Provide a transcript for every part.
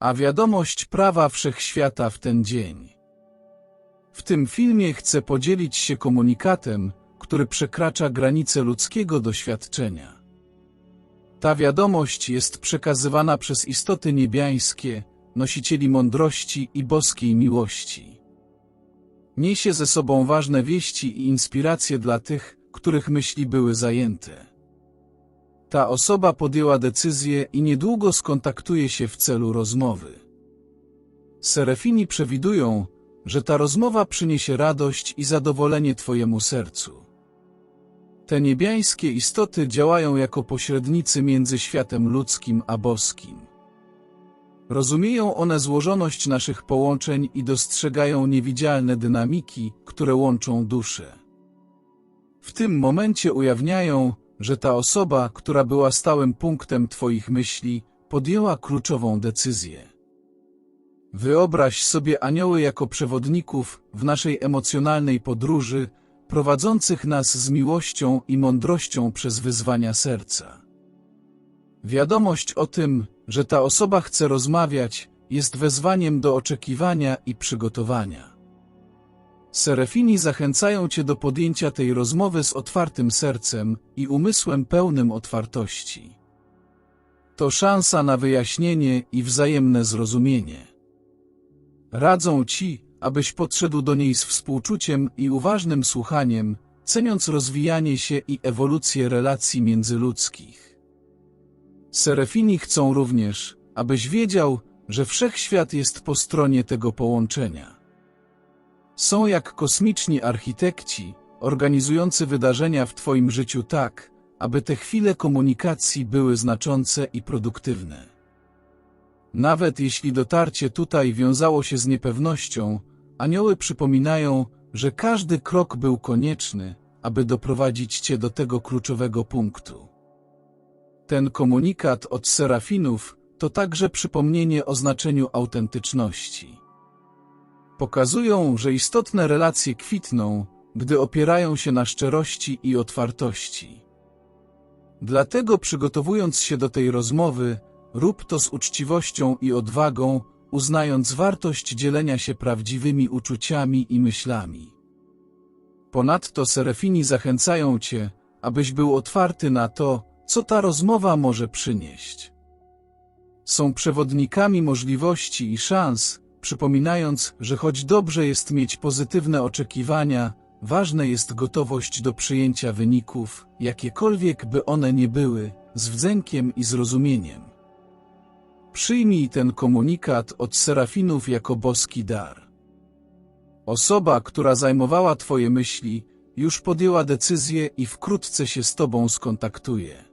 a wiadomość prawa wszechświata w ten dzień. W tym filmie chcę podzielić się komunikatem, który przekracza granice ludzkiego doświadczenia. Ta wiadomość jest przekazywana przez istoty niebiańskie, nosicieli mądrości i boskiej miłości. Niesie ze sobą ważne wieści i inspiracje dla tych, których myśli były zajęte. Ta osoba podjęła decyzję i niedługo skontaktuje się w celu rozmowy. Serefini przewidują, że ta rozmowa przyniesie radość i zadowolenie Twojemu sercu. Te niebiańskie istoty działają jako pośrednicy między światem ludzkim a boskim. Rozumieją one złożoność naszych połączeń i dostrzegają niewidzialne dynamiki, które łączą dusze. W tym momencie ujawniają, że ta osoba, która była stałym punktem Twoich myśli, podjęła kluczową decyzję. Wyobraź sobie anioły jako przewodników w naszej emocjonalnej podróży, prowadzących nas z miłością i mądrością przez wyzwania serca. Wiadomość o tym, że ta osoba chce rozmawiać, jest wezwaniem do oczekiwania i przygotowania. Serefini zachęcają Cię do podjęcia tej rozmowy z otwartym sercem i umysłem pełnym otwartości. To szansa na wyjaśnienie i wzajemne zrozumienie. Radzą Ci, abyś podszedł do niej z współczuciem i uważnym słuchaniem, ceniąc rozwijanie się i ewolucję relacji międzyludzkich. Serefini chcą również, abyś wiedział, że wszechświat jest po stronie tego połączenia. Są jak kosmiczni architekci, organizujący wydarzenia w Twoim życiu tak, aby te chwile komunikacji były znaczące i produktywne. Nawet jeśli dotarcie tutaj wiązało się z niepewnością, anioły przypominają, że każdy krok był konieczny, aby doprowadzić Cię do tego kluczowego punktu. Ten komunikat od serafinów to także przypomnienie o znaczeniu autentyczności. Pokazują, że istotne relacje kwitną, gdy opierają się na szczerości i otwartości. Dlatego przygotowując się do tej rozmowy, rób to z uczciwością i odwagą, uznając wartość dzielenia się prawdziwymi uczuciami i myślami. Ponadto serefini zachęcają Cię, abyś był otwarty na to, co ta rozmowa może przynieść. Są przewodnikami możliwości i szans, przypominając, że choć dobrze jest mieć pozytywne oczekiwania, ważne jest gotowość do przyjęcia wyników, jakiekolwiek by one nie były, z wdzękiem i zrozumieniem. Przyjmij ten komunikat od serafinów jako boski dar. Osoba, która zajmowała Twoje myśli, już podjęła decyzję i wkrótce się z Tobą skontaktuje.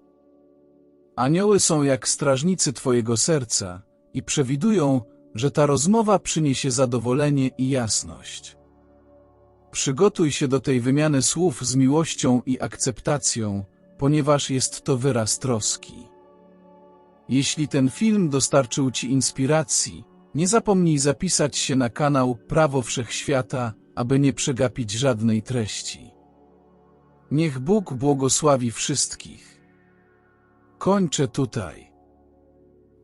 Anioły są jak strażnicy Twojego serca i przewidują, że ta rozmowa przyniesie zadowolenie i jasność. Przygotuj się do tej wymiany słów z miłością i akceptacją, ponieważ jest to wyraz troski. Jeśli ten film dostarczył Ci inspiracji, nie zapomnij zapisać się na kanał Prawo Wszechświata, aby nie przegapić żadnej treści. Niech Bóg błogosławi wszystkich. Kończę tutaj.